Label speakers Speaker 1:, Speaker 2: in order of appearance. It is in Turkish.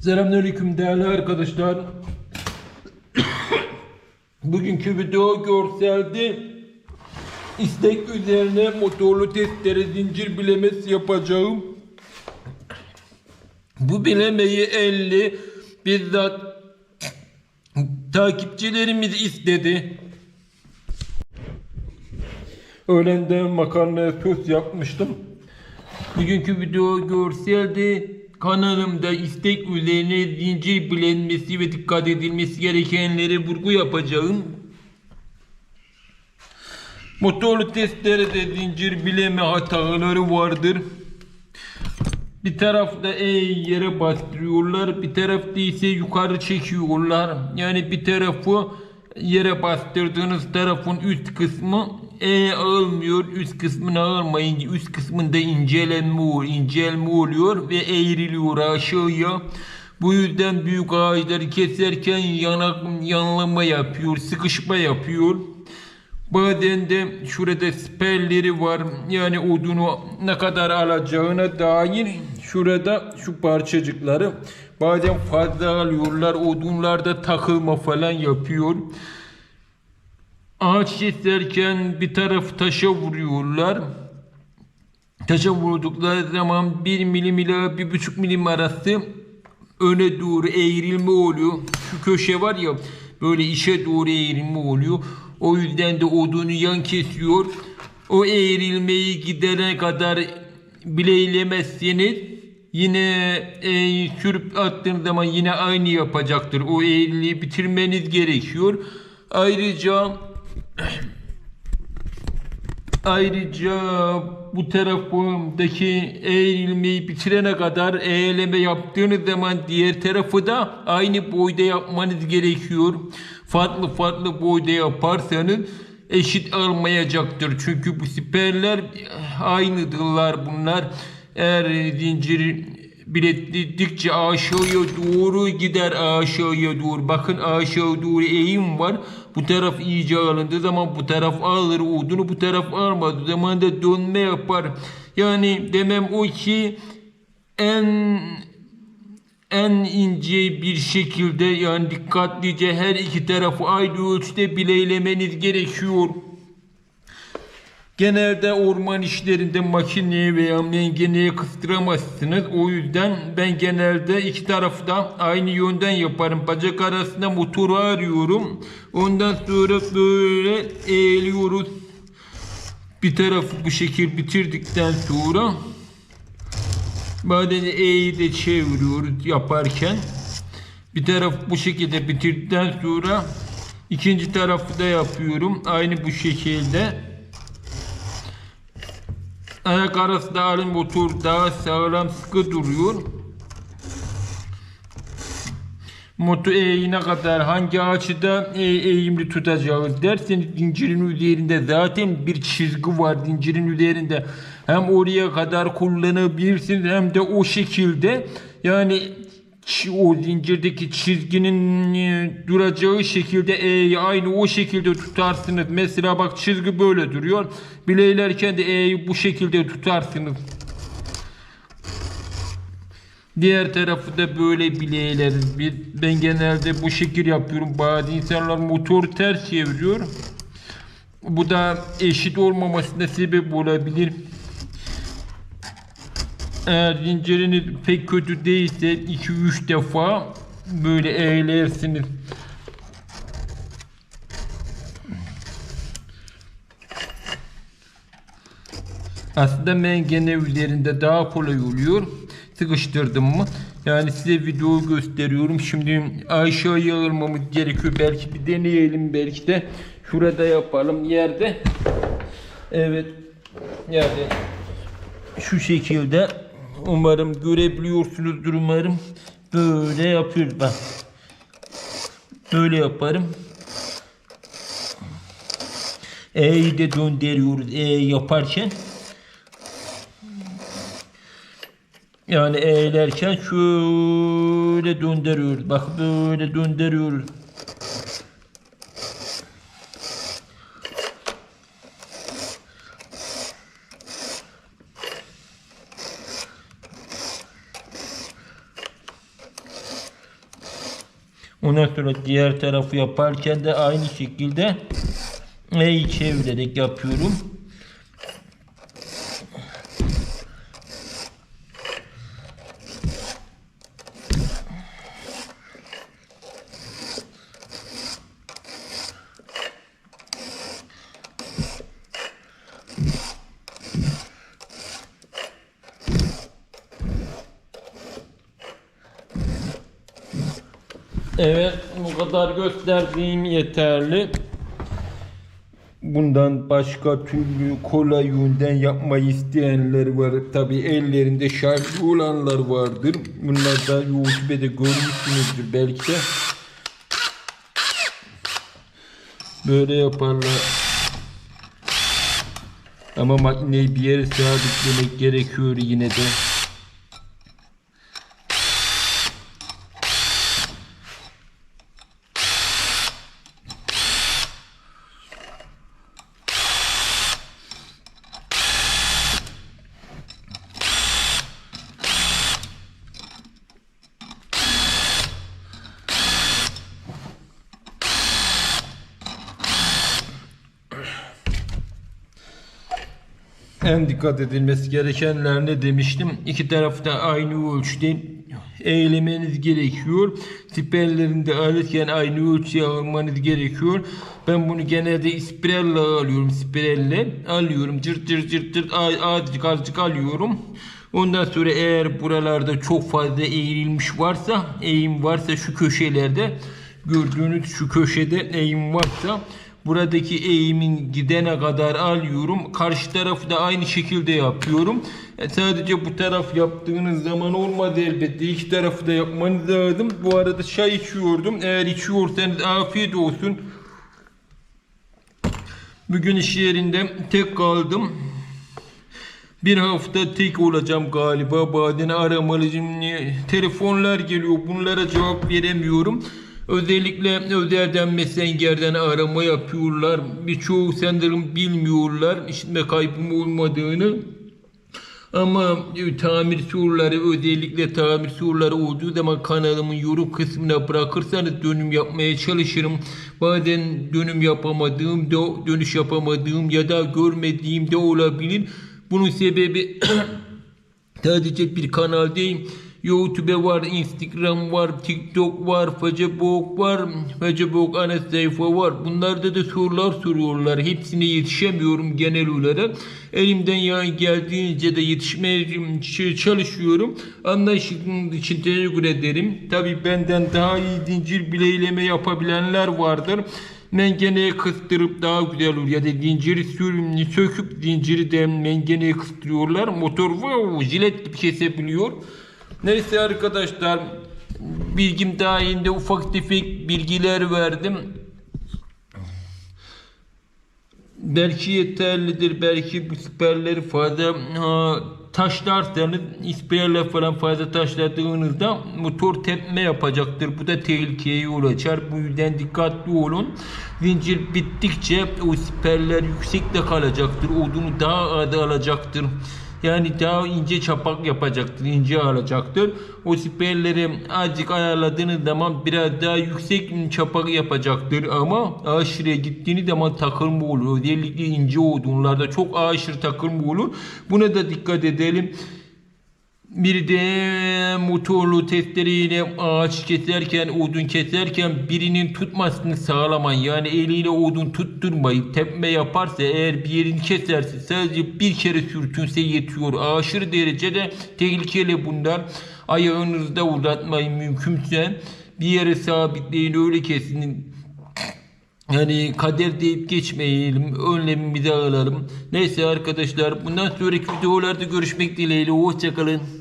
Speaker 1: Selamünaleyküm değerli arkadaşlar. Bugünkü video görselde istek üzerine motorlu testere zincir bilemesi yapacağım. Bu bilemeyi 50 bizzat takipçilerimiz istedi. Öğlende makarna sos yapmıştım. Bugünkü video görselde kanalımda istek üzerine zincir bilinmesi ve dikkat edilmesi gerekenlere vurgu yapacağım. Motorlu testlerde zincir bileme hataları vardır. Bir tarafta E yere bastırıyorlar, bir tarafta ise yukarı çekiyorlar. Yani bir tarafı yere bastırdığınız tarafın üst kısmı E almıyor, üst kısmını almayınca üst kısmında incelenme oluyor, incelme oluyor ve eğriliyor aşağıya. Bu yüzden büyük ağaçları keserken yanak, yanlama yapıyor, sıkışma yapıyor. Bazen de şurada siperleri var. Yani odunu ne kadar alacağına dair şurada şu parçacıkları bazen fazla alıyorlar. Odunlarda takılma falan yapıyor. Ağaç keserken bir taraf taşa vuruyorlar. Taşa vurdukları zaman 1 milim ila 1,5 milim arası öne doğru eğrilme oluyor. Şu köşe var ya böyle işe doğru eğrilme oluyor. O yüzden de odunu yan kesiyor. O eğrilmeyi gidene kadar bileylemezseniz yine e, sürüp attığın zaman yine aynı yapacaktır. O eğriliği bitirmeniz gerekiyor. Ayrıca Ayrıca bu tarafındaki eğilmeyi bitirene kadar eğleme yaptığınız zaman diğer tarafı da aynı boyda yapmanız gerekiyor. Farklı farklı boyda yaparsanız eşit almayacaktır. Çünkü bu siperler aynıdırlar bunlar. Eğer zincir biletledikçe aşağıya doğru gider aşağıya doğru. Bakın aşağı doğru eğim var. Bu taraf iyice alındığı zaman bu taraf alır odunu bu taraf almadığı zaman da dönme yapar. Yani demem o ki en en ince bir şekilde yani dikkatlice her iki tarafı aynı ölçüde bileylemeniz gerekiyor. Genelde orman işlerinde makineye veya mengeneye kıstıramazsınız. O yüzden ben genelde iki tarafı da aynı yönden yaparım. Bacak arasında motoru arıyorum. Ondan sonra böyle eğiliyoruz. Bir tarafı bu şekil bitirdikten sonra bazen E'yi de çeviriyoruz yaparken. Bir taraf bu şekilde bitirdikten sonra ikinci tarafı da yapıyorum. Aynı bu şekilde. Ayak arasında alın motor daha sağlam sıkı duruyor. Motor eğine kadar hangi açıda e, eğimli tutacağız derseniz zincirin üzerinde zaten bir çizgi var zincirin üzerinde. Hem oraya kadar kullanabilirsiniz hem de o şekilde yani o zincirdeki çizginin e, duracağı şekilde E'yi aynı o şekilde tutarsınız. Mesela bak çizgi böyle duruyor. Bileylerken de E'yi bu şekilde tutarsınız. Diğer tarafı da böyle bileyleriz. Bir, ben genelde bu şekil yapıyorum. Bazı insanlar motor ters çeviriyor. Bu da eşit olmamasına sebep olabilir. Eğer zinciriniz pek kötü değilse 2-3 defa böyle eğlersiniz. Aslında ben gene üzerinde daha kolay oluyor. Sıkıştırdım mı? Yani size video gösteriyorum. Şimdi aşağıya almamız gerekiyor. Belki bir deneyelim. Belki de şurada yapalım yerde. Evet. Yani şu şekilde umarım görebiliyorsunuzdur umarım. Böyle yapıyoruz bak. Böyle yaparım. E'yi de döndürüyoruz. E yaparken. Yani eğilerken şöyle döndürüyoruz. Bak böyle döndürüyoruz. Ondan sonra diğer tarafı yaparken de aynı şekilde E'yi çevirerek yapıyorum. Evet bu kadar gösterdiğim yeterli. Bundan başka türlü kolay yönden yapmayı isteyenler var. Tabi ellerinde şarjı olanlar vardır. Bunlar da YouTube'da görmüşsünüzdür belki de. Böyle yaparlar. Ama makineyi bir yere sabitlemek gerekiyor yine de. En dikkat edilmesi gerekenler ne demiştim? İki tarafta aynı ölçüde eğlemeniz gerekiyor. Siperlerinde alırken aynı ölçüye almanız gerekiyor. Ben bunu genelde ispirelle alıyorum. Spirelle alıyorum. Cırt cırt cırt cırt azıcık azıcık alıyorum. Ondan sonra eğer buralarda çok fazla eğrilmiş varsa, eğim varsa şu köşelerde gördüğünüz şu köşede eğim varsa buradaki eğimin gidene kadar alıyorum. Karşı tarafı da aynı şekilde yapıyorum. E, sadece bu taraf yaptığınız zaman olmadı elbette. İki tarafı da yapmanız lazım. Bu arada çay içiyordum. Eğer içiyorsanız afiyet olsun. Bugün iş yerinde tek kaldım. Bir hafta tek olacağım galiba. Bazen aramalıyım. Telefonlar geliyor. Bunlara cevap veremiyorum. Özellikle özelden messengerden arama yapıyorlar. Birçoğu sanırım bilmiyorlar işitme kaybım olmadığını. Ama e, tamir soruları özellikle tamir soruları olduğu zaman kanalımın yorum kısmına bırakırsanız dönüm yapmaya çalışırım. Bazen dönüm yapamadığım, dönüş yapamadığım ya da görmediğim de olabilir. Bunun sebebi sadece bir kanal değil. YouTube var, Instagram var, TikTok var, Facebook var, Facebook ana sayfa var. Bunlarda da sorular soruyorlar. Hepsine yetişemiyorum genel olarak. Elimden geldiğince de yetişmeye çalışıyorum. Anlayışınız için teşekkür ederim. Tabi benden daha iyi zincir bileyleme yapabilenler vardır. Mengeneye kıstırıp daha güzel olur ya da zinciri sürümünü söküp zinciri de mengeneye kıstırıyorlar. Motor wow, jilet gibi kesebiliyor. Neyse arkadaşlar bilgim dahilinde ufak tefek bilgiler verdim. Belki yeterlidir. Belki siperleri fazla ha, taşlarsanız isperle falan fazla taşladığınızda motor tepme yapacaktır. Bu da tehlikeye yol açar. Bu yüzden dikkatli olun. Zincir bittikçe o siperler yüksekte kalacaktır. Odunu daha az alacaktır. Yani daha ince çapak yapacaktır, ince alacaktır. O siperleri azıcık ayarladığınız zaman biraz daha yüksek çapak yapacaktır ama aşırıya gittiğiniz zaman takılma olur. Özellikle ince odunlarda çok aşırı takılma olur. Buna da dikkat edelim. Bir de motorlu testereyle ağaç keserken, odun keserken birinin tutmasını sağlamayın. Yani eliyle odun tutturmayın. Tepme yaparsa eğer bir yerini keserse sadece bir kere sürtünse yetiyor. Aşırı derecede tehlikeli bunlar. Ayağınızda uzatmayın mümkünse. Bir yere sabitleyin öyle kesin. Yani kader deyip geçmeyelim. Önlemimizi alalım. Neyse arkadaşlar bundan sonraki videolarda görüşmek dileğiyle. Hoşçakalın.